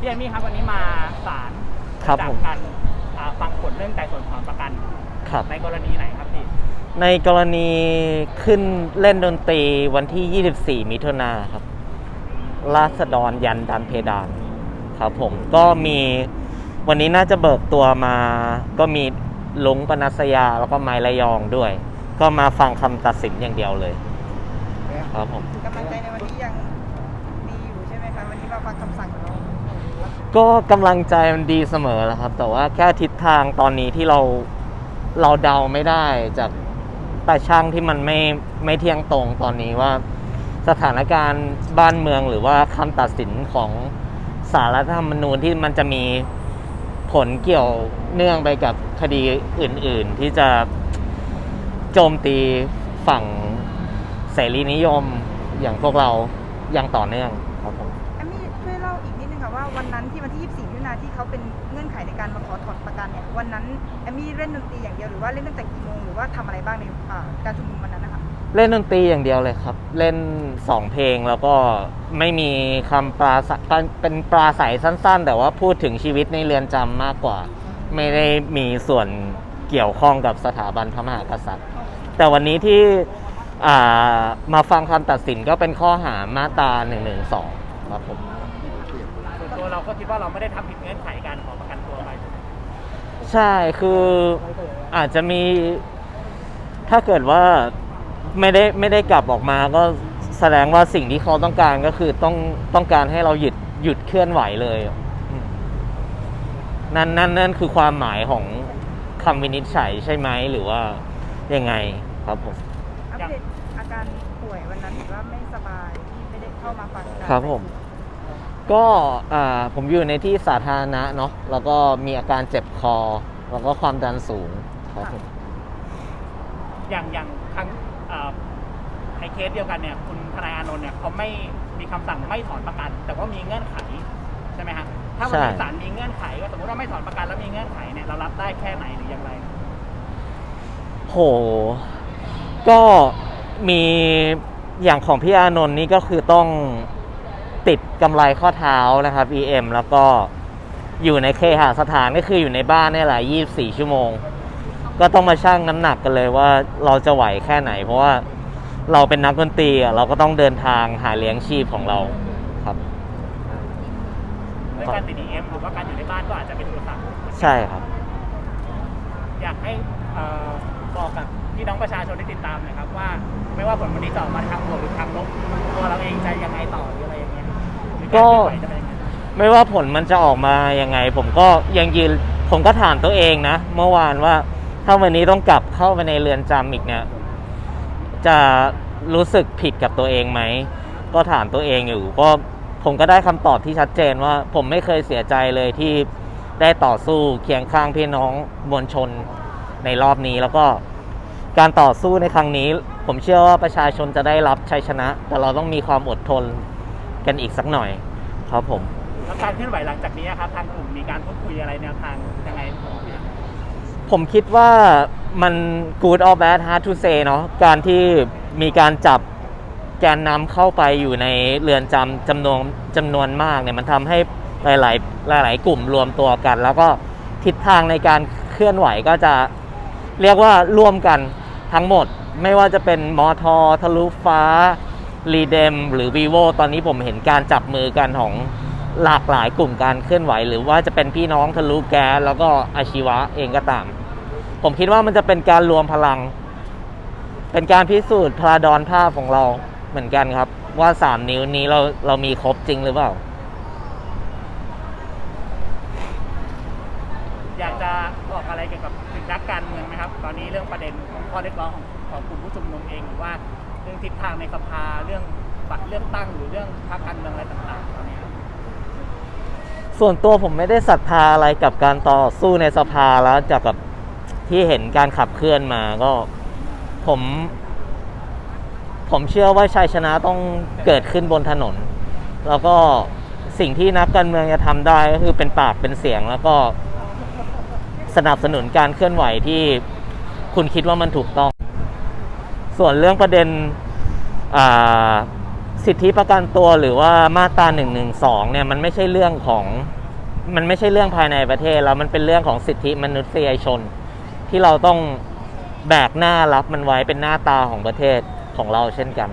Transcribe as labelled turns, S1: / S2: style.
S1: พี่เอมี่ครับวันนี้มาศาล
S2: ครับ
S1: จาก
S2: ผม
S1: การอ่าฟังผลเรื่องไต่สวนถอนประกัน
S2: ครับ
S1: ในกรณีไหนครับพี่
S2: ในกรณีขึ้นเล่นดนตรีวันที่ 24 มิถุนาครับ ราษฎรยันดันเพดาน ครับผม ก็มีวันนี้น่าจะเบิกตัวมา ก็มีลุงปนัสยาแล้วก็ไม้ระยองด้วย ก็มาฟังคำตัดสินอย่างเดียวเลย ครับผม
S3: กำลังใจในวันนี้ยังดีอยู่ใช่ไหมคะ วันนี้มาฟังคำสั่งของเรา
S2: ก็กำลังใจมันดีเสมอแหละครับ แต่ว่าแค่ทิศทางตอนนี้ที่เราเราเดาไม่ได้จากแต่ช่างที่มันไม่ไม่เที่ยงตรงตอนนี้ว่า สถานการณ์บ้านเมืองหรือว่าคำตัดสินของสารรัฐธรรมนูญที่มันจะมีผลเกี่ยวเนื่องไปกับคดีอื่น ๆ ที่จะโจมตีฝั่งเสรีนิยมอย่างพวกเราอย่างต่อเนื่องครับผม
S3: แอมมี่ช่วยเล่าอีกนิด ค่ะว่าวันนั้นที่วันที่ 24มิถุนาที่เขาเป็นเงื่อนไขในการมาขอถอนประกันเนี่ยวันนั้นแอมมี่เล่นดนตรีอย่างเดียวหรือว่าเล่นตั้งแต่กี่โมงหรือว่าทำอะไรบ้างในอ่าการชุมนุมวันนั้นนะคะ
S2: เล่นดนตรีอย่างเดียวเลยครับ เล่นสองเพลงแล้วก็ไม่มีคำปราศเป็นปราศัยสั้น ๆ แต่ว่าพูดถึงชีวิตในเรือนจำมากกว่า ไม่ได้มีส่วนเกี่ยวข้องกับสถาบันพระมหากษัตริย์ แต่วันนี้ที่อ่ามาฟังคำตัดสินก็เป็นข้อหามาตรา1นึครับผม
S1: ส่วน ตัวเราก็คิดว่าเราไม่ได้ทำผิดเงื่อนไขการขอประกันตัวไป
S2: ใช่คืออาจจะมี ถ้าเกิดว่าไม่ได้ไม่ได้กลับออกมา ก็แสดงว่าสิ่งที่เขาต้องการก็คือต้องต้องการให้เราหยุดหยุดเคลื่อนไหวเลยอืมนั่นนั่นนั่นคือความหมายของคำวินิจฉัยใช่ไหมหรือว่ายังไงครับผม
S3: อัปเดตอาการป่วยวันนั้นเห็นว่าไม่สบายที่ไม่ได้เข้ามาฟังการ
S2: ครับผม ก็อ่าผมอยู่ในที่สาธารณะเนาะแล้วก็มีอาการเจ็บคอ แล้วก็ความดันสูงครับผม
S1: อย่างอย่างครั้งอ่าในเคสเดียวกันเนี่ยคุณทนายอานนท์เนี่ยเขาไม่มีคำสั่งไม่ถอนประกัน แต่ว่ามีเงื่อนไขใช่ไหมฮะถ้าวันนี้ศาลมีเงื่อนไขว่าสมมติว่าไม่ถอนประกันแล้วมีเงื่อนไขเนี่ยเรารับได้แค่ไหนหรืออย่างไร
S2: โห ก็มีอย่างของพี่อานนท์นี่ก็คือต้อง ติดกำไรข้อเท้านะครับ EM แล้วก็อยู่ในเคหสถานก็คืออยู่ในบ้านนี่แหละ24 ชั่วโมง ก็ต้องมาชั่งน้ำหนักกันเลยว่าเราจะไหวแค่ไหน เพราะว่าเราเป็นนักดนตรีอะเราก็ต้องเดินทางหาเลี้ยงชีพของเราครับ
S1: เรื่องการติด EM หรือว่าการอยู่ในบ้านก็อาจจะเป็นอุปสรรค
S2: ใช่ครับ
S1: อยากให้เอ่อบอกกับพี่น้องประชาชนที่ติดตามหนะครับว่าไม่ว่าผลวันนี้จะออกมาทางบวกหรือทาง
S2: ก็
S1: เคลื่อนไหวจะเป็นยังไง
S2: ไม่ว่าผลมันจะออกมายังไง ผมก็ยังยืนผมก็ถามตัวเองนะ เมื่อวานว่าถ้าวันนี้ต้องกลับเข้าไปในเรือนจำอีกเนี่ย จะรู้สึกผิดกับตัวเองไหม ก็ถามตัวเองอยู่ ก็ผมก็ได้คำตอบที่ชัดเจนว่า ผมไม่เคยเสียใจเลยที่ได้ต่อสู้เคียงข้างพี่น้องมวลชนในรอบนี้แล้วก็การต่อสู้ในครั้งนี้ ผมเชื่อว่าประชาชนจะได้รับชัยชนะ แต่เราต้องมีความอดทน กันอีกสักหน่อยครับผม
S1: แล้วการเคลื่อนไหวหลังจากนี้ครับทางกลุ่มมีการพูดคุยอะไรแนวทางยังไงต่อไหมครับ
S2: ผมคิดว่ามัน good or bad hard to say เนาะการที่มีการจับแกนนำเข้าไปอยู่ในเรือนจำจำนวนจำนวนมากเนี่ยมันทำให้หลาย ๆ หลาย ๆ กลุ่มรวมตัวกัน แล้วก็ทิศทางในการเคลื่อนไหวก็จะเรียกว่าร่วมกันทั้งหมด ไม่ว่าจะเป็นมอทอทะลุฟ้า รีเดมหรือ vivo ตอนนี้ผมเห็นการจับมือกันของหลากหลายกลุ่มการเคลื่อนไหว หรือว่าจะเป็นพี่น้องทะลุแก๊สแล้วก็อาชีวะเองก็ตาม ผมคิดว่ามันจะเป็นการรวมพลัง เป็นการพิสูจน์พลาดอนภาพของเราเหมือนกันครับ ว่าสามนิ้วนี้เราเรามีครบจริงหรือเปล่า
S1: อยากจะบอกอะไรเกี่ยวกับถึงนักการเมืองไหมครับ ตอนนี้เรื่องประเด็นของข้อเรียกร้องของของกลุ่มผู้ชุมนุมเองหรือว่า เรื่องทิศทางในสภาเรื่องบัตรเลือกตั้งหรือเรื่องพรรคการเมืองอะไรต่างๆตอนนี้ครับ
S2: ส่วนตัวผมไม่ได้ศรัทธาอะไรกับการต่อสู้ในสภาแล้วจากกับที่เห็นการขับเคลื่อนมาก็ผม ผมเชื่อว่าชัยชนะต้องเกิดขึ้นบนถนน แล้วก็สิ่งที่นักการเมืองจะทำได้ก็คือเป็นปากเป็นเสียง แล้วก็สนับสนุนการเคลื่อนไหวที่คุณคิดว่ามันถูกต้อง ส่วนเรื่องประเด็นสิทธิประกันตัวหรือว่ามาตรา1นึเนี่ยมันไม่ใช่เรื่องของมันไม่ใช่เรื่องภายในประเทศแล้วมันเป็นเรื่องของสิทธิมนุษยชน ที่เราต้องแบกหน้ารับมันไว้เป็นหน้าตาของประเทศของเราเช่นกัน